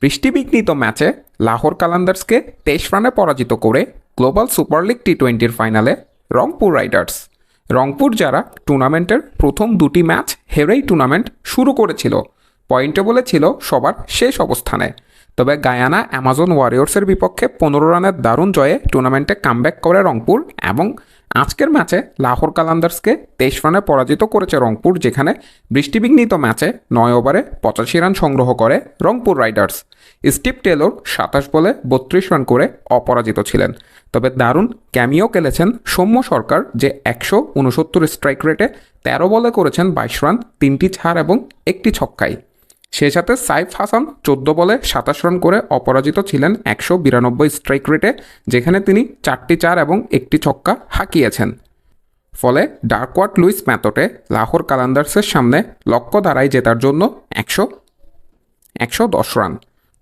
বৃষ্টিবিঘ্নিত ম্যাচে লাহোর কালান্দার্সকে তেইশ রানে পরাজিত করে গ্লোবাল সুপার লিগ টি টোয়েন্টির ফাইনালে রংপুর রাইডার্স। রংপুর যারা টুর্নামেন্টের প্রথম দুটি ম্যাচ হেরেই টুর্নামেন্ট শুরু করেছিল। পয়েন্টে বলেছিল সবার শেষ অবস্থানে। তবে গায়ানা অ্যামাজন ওয়ারিয়র্সের বিপক্ষে পনেরো রানের দারুণ জয়ে টুর্নামেন্টে কামব্যাক করে রংপুর এবং আজকের ম্যাচে লাহোর কালান্দার্সকে তেইশ রানে পরাজিত করেছে রংপুর, যেখানে বৃষ্টিবিঘ্নিত ম্যাচে নয় ওভারে পঁচাশি রান সংগ্রহ করে রংপুর রাইডার্স। স্টিভ টেলর সাতাশ বলে বত্রিশ রান করে অপরাজিত ছিলেন। তবে দারুণ ক্যামিও খেলেছেন সৌম্য সরকার, যে একশো উনসত্তর স্ট্রাইক রেটে তেরো বলে করেছেন বাইশ রান, তিনটি ছাড় এবং একটি ছক্কায়। সেই সাথে সাইফ হাসান চোদ্দ বলে সাতাশ রান করে অপরাজিত ছিলেন একশো বিরানব্বই স্ট্রাইক রেটে যেখানে তিনি চারটি চার এবং একটি ছক্কা হাঁকিয়েছেন। ফলে ডার্কওয়াট লুইস ম্যাথটে লাহোর কালান্দার্সের সামনে লক্ষ্য দাঁড়ায় জেতার জন্য একশো একশো দশ রান।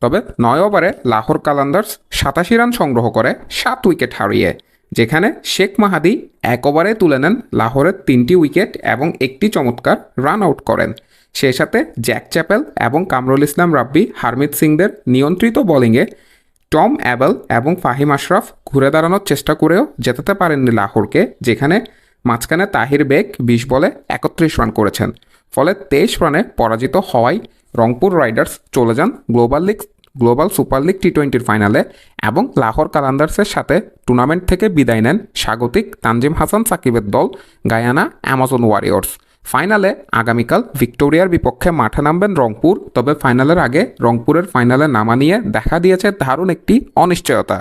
তবে নয় ওভারে লাহোর কালান্দার্স সাতাশি রান সংগ্রহ করে সাত উইকেট হারিয়ে যেখানে শেখ মাহাদি এক ওভারে তুলে নেন লাহোরের তিনটি উইকেট এবং একটি চমৎকার রান আউট করেন। সেই সাথে জ্যাক চ্যাপেল এবং কামরুল ইসলাম রাব্বি হারমিত সিংদের নিয়ন্ত্রিত বোলিংয়ে টম অ্যাবেল এবং ফাহিম আশরাফ ঘুরে দাঁড়ানোর চেষ্টা করেও জেতাতে পারেননি লাহোরকে, যেখানে মাঝখানে তাহির বেগ বিশ বলে একত্রিশ রান করেছেন। ফলে তেইশ রানে পরাজিত হওয়ায় রংপুর রাইডার্স চলে যান global league global super league T টোয়েন্টির ফাইনালে এবং লাহোর কালান্দার্সের সাথে টুর্নামেন্ট থেকে বিদায় নেন স্বাগতিক তানজিম হাসান সাকিবের দল গায়ানা অ্যামাজন ওয়ারিয়র্স। ফাইনালে আগামীকাল ভিক্টোরিয়ার বিপক্ষে মাঠে নামবেন রংপুর, তবে ফাইনালের আগে রংপুরের ফাইনালে নামা নিয়ে দেখা দিয়েছে দারুণ একটি অনিশ্চয়তা।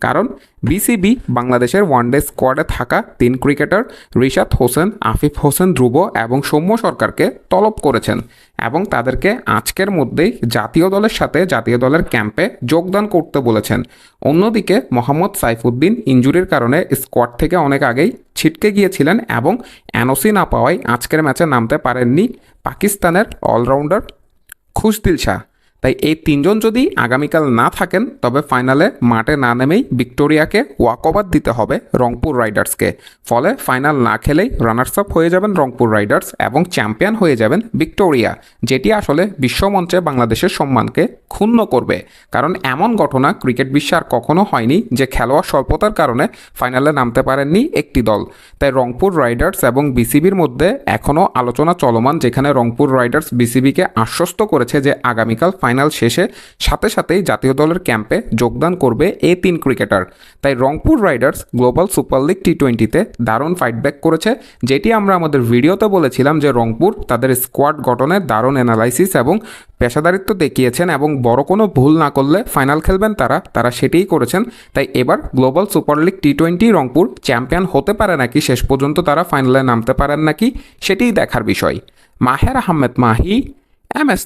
কারণ বিসিবি বাংলাদেশের ওয়ানডে স্কোয়াডে থাকা তিন ক্রিকেটার রিশাদ হোসেন, আফিফ হোসেন, ধ্রুব এবং সৌম্য সরকারকে তলব করেছেন এবং তাদেরকে আজকের মধ্যেই জাতীয় দলের সাথে জাতীয় দলের ক্যাম্পে যোগদান করতে বলেছেন। অন্যদিকে মোহাম্মদ সাইফুদ্দিন ইঞ্জুরির কারণে স্কোয়াড থেকে অনেক আগেই ছিটকে গিয়েছিলেন এবং এনওসি না পাওয়ায় আজকের ম্যাচে নামতে পারেননি পাকিস্তানের অলরাউন্ডার খুশদিল শাহ। তাই এই তিনজন যদি আগামীকাল না থাকেন, তবে ফাইনালে মাঠে না নেমেই ভিক্টোরিয়াকে ওয়াকওভার দিতে হবে রংপুর রাইডার্সকে। ফলে ফাইনাল না খেলেই রানার্স আপ হয়ে যাবেন রংপুর রাইডার্স এবং চ্যাম্পিয়ন হয়ে যাবেন ভিক্টোরিয়া, যেটি আসলে বিশ্বমঞ্চে বাংলাদেশের সম্মানকে ক্ষুণ্ণ করবে। কারণ এমন ঘটনা ক্রিকেট বিশ্বে আর কখনো হয়নি যে খেলোয়াড় স্বল্পতার কারণে ফাইনালে নামতে পারেননি একটি দল। তাই রংপুর রাইডার্স এবং বিসিবির মধ্যে এখনও আলোচনা চলমান, যেখানে রংপুর রাইডার্স বিসিবিকে আশ্বস্ত করেছে যে আগামীকাল ফাইনাল শেষে সাথে সাথেই জাতীয় দলের ক্যাম্পে যোগদান করবে এই তিন ক্রিকেটার। তাই Rangpur Riders global super league T টোয়েন্টিতে দারুণ ফাইটব্যাক করেছে, যেটি আমরা আমাদের ভিডিওতে বলেছিলাম যে রংপুর তাদের স্কোয়াড গঠনে দারুণ অ্যানালাইসিস এবং পেশাদারিত্ব দেখিয়েছেন এবং বড় কোনো ভুল না করলে ফাইনাল খেলবেন তারা তারা সেটিই করেছেন। তাই এবার global super league T twenty Rangpur champion হতে পারে নাকি, শেষ পর্যন্ত তারা ফাইনালে নামতে পারেন নাকি, সেটিই দেখার বিষয়। Maher Ahmed Mahi, M S